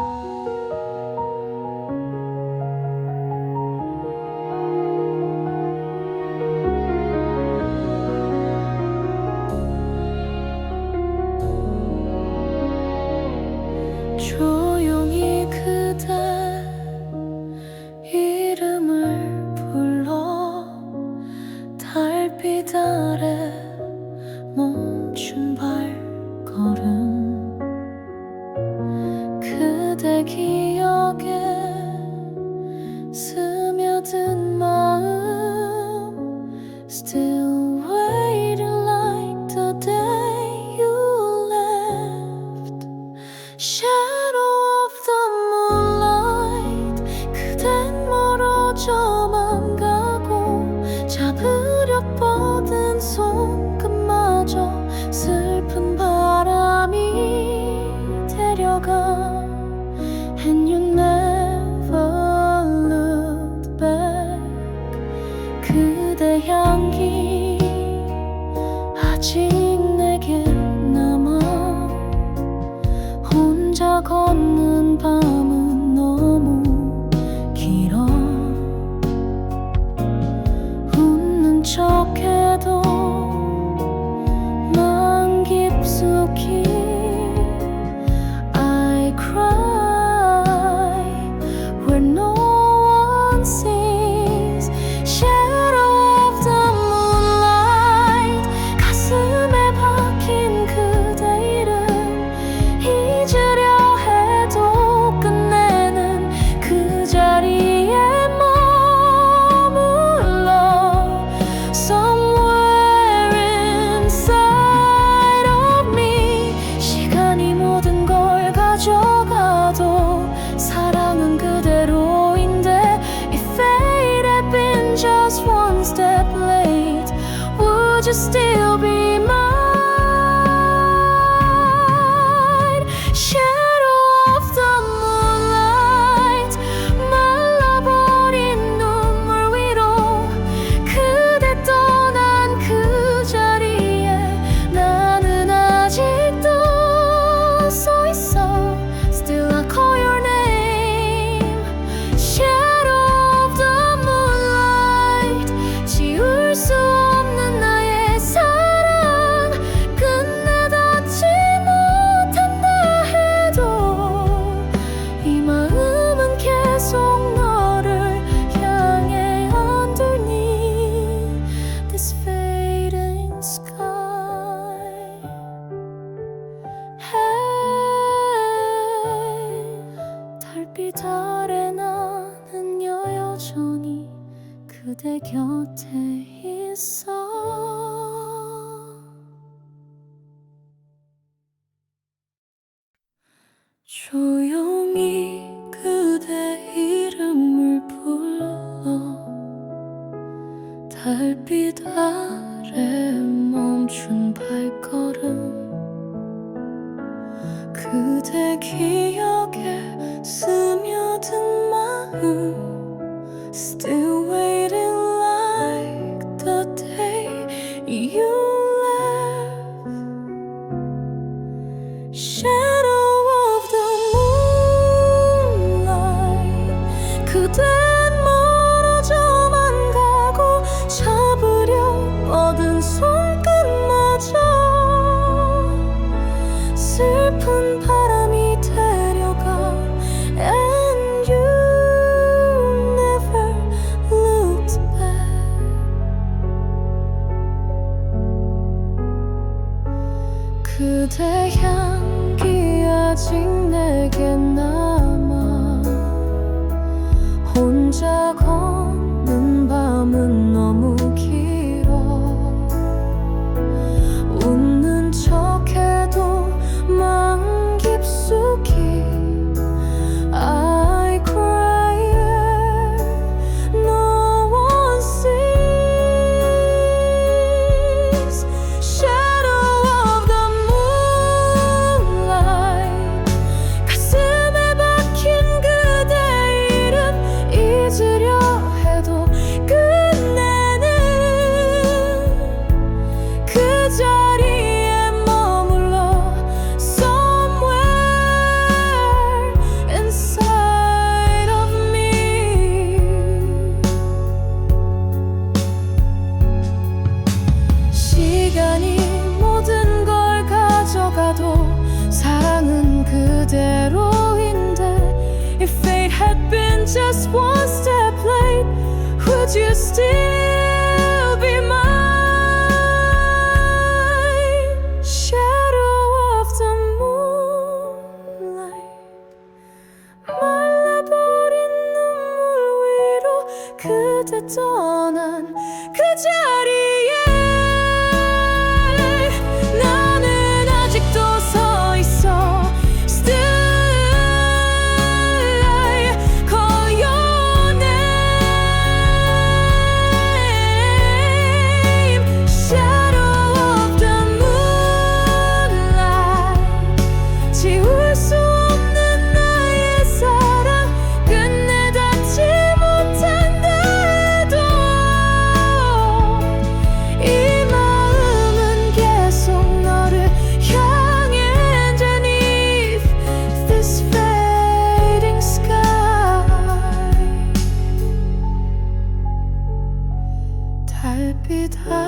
Bye. still one you still be 조용히 그대 이름을 불러. 달빛 아래 멈춘 발걸음. 그대 기억에 스며든 마음. Still 그대 향기 아직 내게 남아 혼자 걸 just one step late, would you still be mine? Shadow of the moonlight, 말라버린 눈물 위로 그대 could 그저. tight.